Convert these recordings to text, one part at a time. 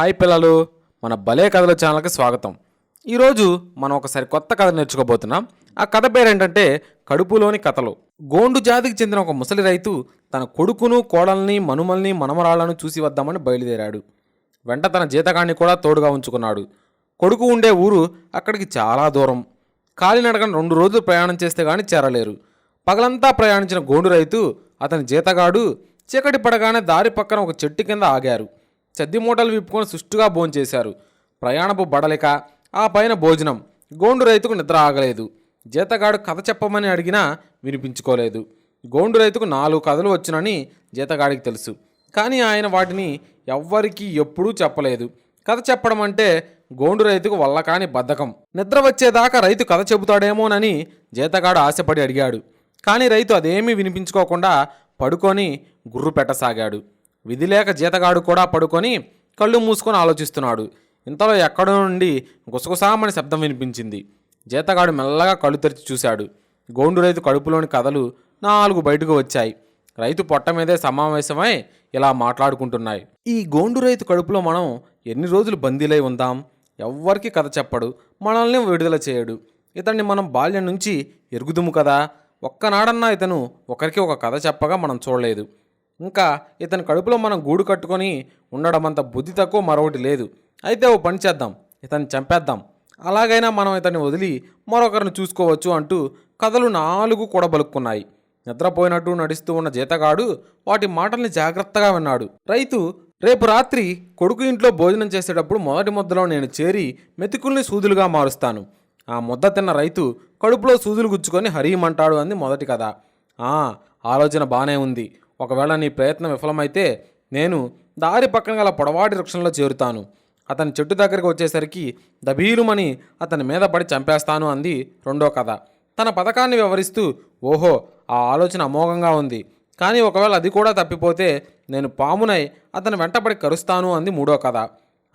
Hi పిల్లలు మన భలే కథల ఛానల్కి స్వాగతం. ఈరోజు మనం ఒకసారి కొత్త కథ నేర్చుకోబోతున్నాం. ఆ కథ పేరేంటంటే కడుపులోని కథలు. గోండు జాతికి చెందిన ఒక ముసలి రైతు తన కొడుకును కోడల్ని మనుమల్ని మనమరాళ్ళను చూసి వద్దామని బయలుదేరాడు. వెంట తన జీతగాన్ని కూడా తోడుగా ఉంచుకున్నాడు. కొడుకు ఉండే ఊరు అక్కడికి చాలా దూరం. కాలినడకన రెండు రోజులు ప్రయాణం చేస్తే కానీ చేరలేరు. పగలంతా ప్రయాణించిన గోండు రైతు అతని జీతగాడు చీకటి పడగానే దారి పక్కన ఒక చెట్టు కింద ఆగారు. చద్ది మూటలు విప్పుకొని సుష్టుగా భోంచేశారు. ప్రయాణపు బడలిక ఆ పైన భోజనం. గోండు రైతుకు నిద్ర ఆగలేదు. జీతగాడు కథ చెప్పమని అడిగినా వినిపించుకోలేదు. గోండు రైతుకు నాలుగు కథలు వచ్చునని జీతగాడికి తెలుసు. కానీ ఆయన వాటిని ఎవ్వరికీ ఎప్పుడూ చెప్పలేదు. కథ చెప్పడం అంటే గోండు రైతుకు వల్ల కాని బద్ధకం. నిద్ర వచ్చేదాకా రైతు కథ చెబుతాడేమోనని జీతగాడు ఆశపడి అడిగాడు. కానీ రైతు అదేమీ వినిపించుకోకుండా పడుకొని గుర్రు పెట్టసాగాడు. విధి లేక జీతగాడు కూడా పడుకొని కళ్ళు మూసుకొని ఆలోచిస్తున్నాడు. ఇంతలో ఎక్కడో నుండి గుసగుసామని శబ్దం వినిపించింది. జీతగాడు మెల్లగా కళ్ళు తెరిచి చూశాడు. గోండు రైతు కడుపులోని కథలు నాలుగు బయటకు వచ్చాయి. రైతు పొట్ట మీదే సమావేశమై ఇలా మాట్లాడుకుంటున్నాయి. ఈ గోండు రైతు కడుపులో మనం ఎన్ని రోజులు బందీలై ఉందాం? ఎవ్వరికి కథ చెప్పడు. మనల్ని విడుదల చేయడు. ఇతన్ని మనం బాల్యం నుంచి ఎరుగుదుము కదా? ఒక్కనాడన్నా ఇతను ఒకరికి ఒక కథ చెప్పగా మనం చూడలేదు. ఇంకా ఇతని కడుపులో మనం గూడు కట్టుకొని ఉండడం అంత బుద్ధి తక్కువ మరొకటి లేదు. అయితే ఓ పని చేద్దాం ఇతన్ని చంపేద్దాం. అలాగైనా మనం ఇతన్ని వదిలి మరొకరిని చూసుకోవచ్చు అంటూ కథలు నాలుగు కూడబలుక్కున్నాయి. నిద్రపోయినట్టు నడుస్తూ ఉన్న జీతగాడు వాటి మాటల్ని జాగ్రత్తగా విన్నాడు. రైతు రేపు రాత్రి కొడుకు ఇంట్లో భోజనం చేసేటప్పుడు మొదటి ముద్దలో నేను చేరి మెతుకుల్ని సూదులుగా మారుస్తాను. ఆ ముద్ద తిన్న రైతు కడుపులో సూదులు గుచ్చుకొని హరీమంటాడు అంది మొదటి కథ. ఆ ఆలోచన బాగానే ఉంది. ఒకవేళ నీ ప్రయత్నం విఫలమైతే నేను దారి పక్కన గల పొడవాటి వృక్షంలో చేరుతాను. అతని చెట్టు దగ్గరికి వచ్చేసరికి దబీలుమని అతని మీద పడి చంపేస్తాను అంది రెండో కథ. తన పథకాన్ని వివరిస్తూ ఓహో ఆ ఆలోచన అమోఘంగా ఉంది. కానీ ఒకవేళ అది కూడా తప్పిపోతే నేను పామునై అతను వెంటపడి కరుస్తాను అంది మూడో కథ.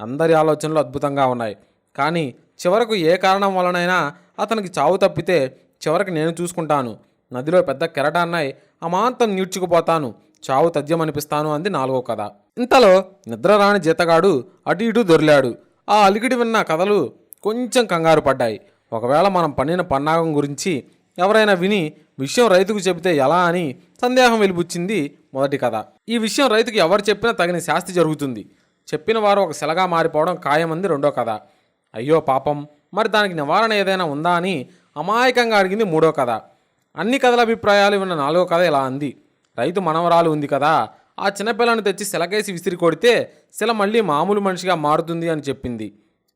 అందరి ఆలోచనలు అద్భుతంగా ఉన్నాయి. కానీ చివరకు ఏ కారణం వలనైనా అతనికి చావు తప్పితే చివరికి నేను చూసుకుంటాను. నదిలో పెద్ద కెరటాన్నై అమాంతం నీడ్చుకుపోతాను. చావు తథ్యమనిపిస్తాను అంది నాలుగో కథ. ఇంతలో నిద్రరాని జీతగాడు అటు ఇటు దొరిలాడు. ఆ అలిగిడి విన్న కథలు కొంచెం కంగారు పడ్డాయి. ఒకవేళ మనం పన్నిన పన్నాగం గురించి ఎవరైనా విని విషయం రైతుకు చెబితే ఎలా అని సందేహం వెలిపుచ్చింది మొదటి కథ. ఈ విషయం రైతుకు ఎవరు చెప్పినా తగిన శాస్తి జరుగుతుంది. చెప్పిన వారు ఒక శిలగా మారిపోవడం ఖాయమంది రెండో కథ. అయ్యో పాపం మరి దానికి నివారణ ఏదైనా ఉందా అని అమాయకంగా అడిగింది మూడో కథ. అన్ని కథల అభిప్రాయాలు విన్న నాలుగో కథ ఇలా అంది. రైతు మనవరాలు ఉంది కదా ఆ చిన్నపిల్లను తెచ్చి శిలకేసి విసిరి కొడితే శిల మళ్ళీ మామూలు మనిషిగా మారుతుంది అని చెప్పింది.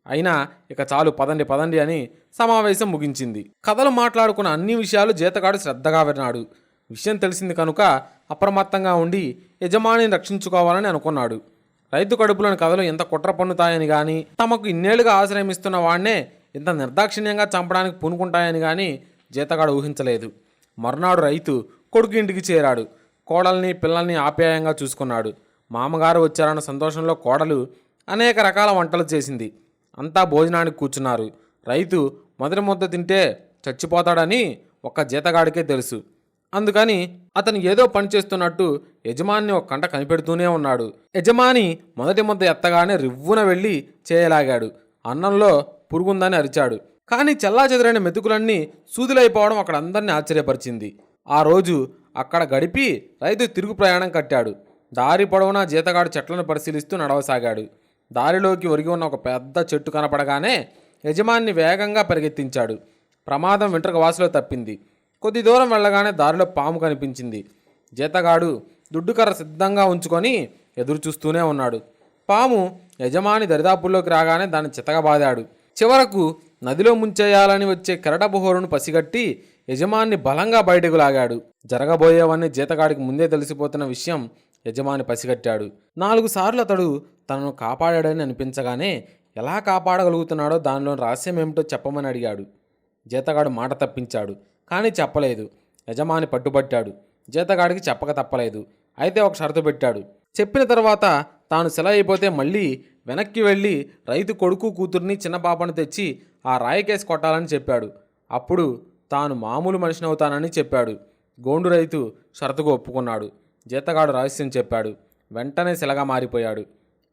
అయినా ఇక చాలు పదండి పదండి అని సమావేశం ముగించింది. కథలు మాట్లాడుకున్న అన్ని విషయాలు జీతగాడు శ్రద్ధగా విన్నాడు. విషయం తెలిసింది కనుక అప్రమత్తంగా ఉండి యజమానిని రక్షించుకోవాలని అనుకున్నాడు. రైతు కడుపులోని కథలు ఎంత కుట్ర పన్నుతాయని కానీ తమకు ఇన్నేళ్ళుగా ఆశ్రయమిస్తున్న వాడినే ఇంత నిర్దాక్షిణ్యంగా చంపడానికి పూనుకుంటాయని కానీ జీతగాడు ఊహించలేదు. మర్నాడు రైతు కొడుకు ఇంటికి చేరాడు. కోడల్ని పిల్లల్ని ఆప్యాయంగా చూసుకున్నాడు. మామగారు వచ్చారన్న సంతోషంలో కోడలు అనేక రకాల వంటలు చేసింది. అంతా భోజనానికి కూర్చున్నారు. రైతు మొదటి ముద్ద తింటే చచ్చిపోతాడని ఒక్క జీతగాడికే తెలుసు. అందుకని అతను ఏదో పని చేస్తున్నట్టు యజమాని ఒక కంట కనిపెడుతూనే ఉన్నాడు. యజమాని మొదటి ముద్ద ఎత్తగానే రివ్వున వెళ్ళి చేయలాగాడు. అన్నంలో పురుగుందని అరిచాడు. కానీ చెల్లా చెదరైన మెతుకులన్నీ సూదులైపోవడం అక్కడ అందరినీ ఆశ్చర్యపరిచింది. ఆ రోజు అక్కడ గడిపి రైతు తిరుగు ప్రయాణం కట్టాడు. దారి పొడవునా జీతగాడు చెట్లను పరిశీలిస్తూ నడవసాగాడు. దారిలోకి ఒరిగి ఉన్న ఒక పెద్ద చెట్టు కనపడగానే యజమాని వేగంగా పరిగెత్తించాడు. ప్రమాదం వెంట్రుక వాసులో తప్పింది. కొద్ది దూరం వెళ్ళగానే దారిలో పాము కనిపించింది. జీతగాడు దుడ్డుకర్ర సిద్ధంగా ఉంచుకొని ఎదురు చూస్తూనే ఉన్నాడు. పాము యజమాని దరిదాపుల్లోకి రాగానే దాన్ని చితగబాదాడు చివరకు నదిలో ముంచేయాలని వచ్చే కెరటబుహోరును పసిగట్టి యజమాన్ని బలంగా బయటకు లాగాడు. జరగబోయేవన్నీ జీతగాడికి ముందే తెలిసిపోతున్న విషయం యజమాని పసిగట్టాడు. నాలుగు సార్లు అతడు తనను కాపాడాడని అనిపించగానే ఎలా కాపాడగలుగుతున్నాడో దానిలోని రహస్యం ఏమిటో చెప్పమని అడిగాడు. జీతగాడు మాట తప్పించాడు కానీ చెప్పలేదు. యజమాని పట్టుబట్టాడు. జీతగాడికి చెప్పక తప్పలేదు. అయితే ఒక షరతు పెట్టాడు. చెప్పిన తర్వాత తాను సెల అయిపోతే మళ్ళీ వెనక్కి వెళ్ళి రైతు కొడుకు కూతుర్ని చిన్న పాపను తెచ్చి ఆ రాయకేసి కొట్టాలని చెప్పాడు. అప్పుడు తాను మామూలు మనిషిని అవుతానని చెప్పాడు. గోండు రైతు షరతుకు ఒప్పుకున్నాడు. జీతగాడు రహస్యం చెప్పాడు. వెంటనే శిలగా మారిపోయాడు.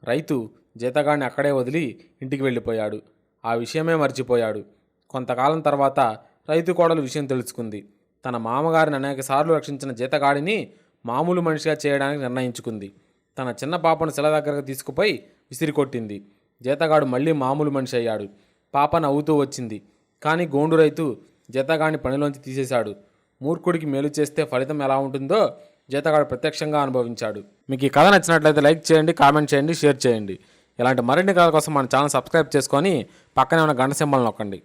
రైతు జీతగాడిని అక్కడే వదిలి ఇంటికి వెళ్ళిపోయాడు. ఆ విషయమే మర్చిపోయాడు. కొంతకాలం తర్వాత రైతు కోడలు విషయం తెలుసుకుంది. తన మామగారిని అనేకసార్లు రక్షించిన జీతగాడిని మామూలు మనిషిగా చేయడానికి నిర్ణయించుకుంది. తన చిన్న పాపను శిల దగ్గరకు తీసుకుపోయి విసిరికొట్టింది. జీతగాడు మళ్ళీ మామూలు మనిషి అయ్యాడు. పాప నవ్వుతూ వచ్చింది. కానీ గోండు రైతు జీతగాడిని పనిలోంచి తీసేశాడు. మూర్ఖుడికి మేలు చేస్తే ఫలితం ఎలా ఉంటుందో జీతగాడు ప్రత్యక్షంగా అనుభవించాడు. మీకు ఈ కథ నచ్చినట్లయితే లైక్ చేయండి కామెంట్ చేయండి షేర్ చేయండి. ఇలాంటి మరిన్ని కథల కోసం మన ఛానల్ సబ్స్క్రైబ్ చేసుకొని పక్కనే ఉన్న గంట సింబల్ నొక్కండి.